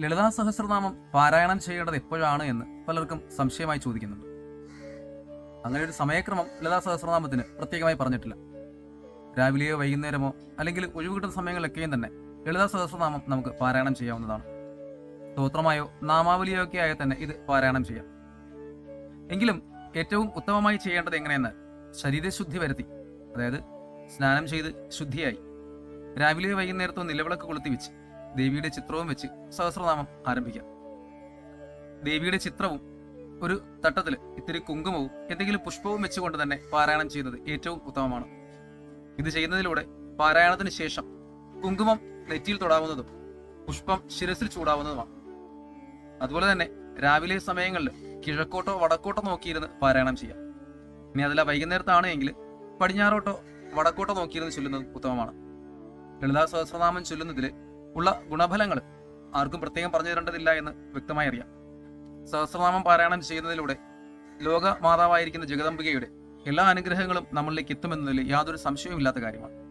ലളിതാ സഹസ്രനാമം പാരായണം ചെയ്യേണ്ടത് എപ്പോഴാണ് എന്ന് പലർക്കും സംശയമായി ചോദിക്കുന്നുണ്ട്. അങ്ങനെ ഒരു സമയക്രമം ലളിതാ സഹസ്രനാമത്തിന് പ്രത്യേകമായി പറഞ്ഞിട്ടില്ല. രാവിലെയോ വൈകുന്നേരമോ അല്ലെങ്കിൽ ഒഴിവ് കിട്ടുന്ന സമയങ്ങളിലൊക്കെയും തന്നെ ലളിതാ സഹസ്രനാമം നമുക്ക് പാരായണം ചെയ്യാവുന്നതാണ്. സ്തോത്രമായോ നാമാവലിയോ ഒക്കെ ആയ തന്നെ ഇത് പാരായണം ചെയ്യാം. എങ്കിലും ഏറ്റവും ഉത്തമമായി ചെയ്യേണ്ടത് എങ്ങനെയെന്ന് ശരീരശുദ്ധി വരുത്തി അതായത് സ്നാനം ചെയ്ത് ശുദ്ധിയായി രാവിലെയോ വൈകുന്നേരത്തോ നിലവിളക്ക് കൊളുത്തി വെച്ച് ദേവിയുടെ ചിത്രവും വെച്ച് സഹസ്രനാമം ആരംഭിക്കാം. ദേവിയുടെ ചിത്രവും ഒരു തട്ടത്തിൽ ഇത്തിരി കുങ്കുമവും എന്തെങ്കിലും പുഷ്പവും വെച്ചുകൊണ്ട് തന്നെ പാരായണം ചെയ്യുന്നത് ഏറ്റവും ഉത്തമമാണ്. ഇത് ചെയ്യുന്നതിലൂടെ പാരായണത്തിന് ശേഷം കുങ്കുമം നെറ്റിയിൽ തൊടാവുന്നതും പുഷ്പം ശിരസിൽ ചൂടാവുന്നതുമാണ്. അതുപോലെ തന്നെ രാവിലെ സമയങ്ങളിൽ കിഴക്കോട്ടോ വടക്കോട്ടോ നോക്കിയിരുന്ന് പാരായണം ചെയ്യാം. ഇനി അതില വൈകുന്നേരത്താണ് എങ്കിൽ പടിഞ്ഞാറോട്ടോ വടക്കോട്ടോ നോക്കിയിരുന്ന് ചൊല്ലുന്നത് ഉത്തമമാണ്. ലളിതാ സഹസ്രനാമം ചൊല്ലുന്നതിൽ ഉള്ള ഗുണഫലങ്ങൾ ആർക്കും പ്രത്യേകം പറഞ്ഞു തരേണ്ടതില്ല എന്ന് വ്യക്തമായി അറിയാം. സഹസ്രനാമം പാരായണം ചെയ്യുന്നതിലൂടെ ലോക മാതാവായിരിക്കുന്ന ജഗദംബികയുടെ എല്ലാ അനുഗ്രഹങ്ങളും നമ്മളിലേക്ക് എത്തുമെന്നതിൽ യാതൊരു സംശയവും ഇല്ലാത്ത കാര്യമാണ്.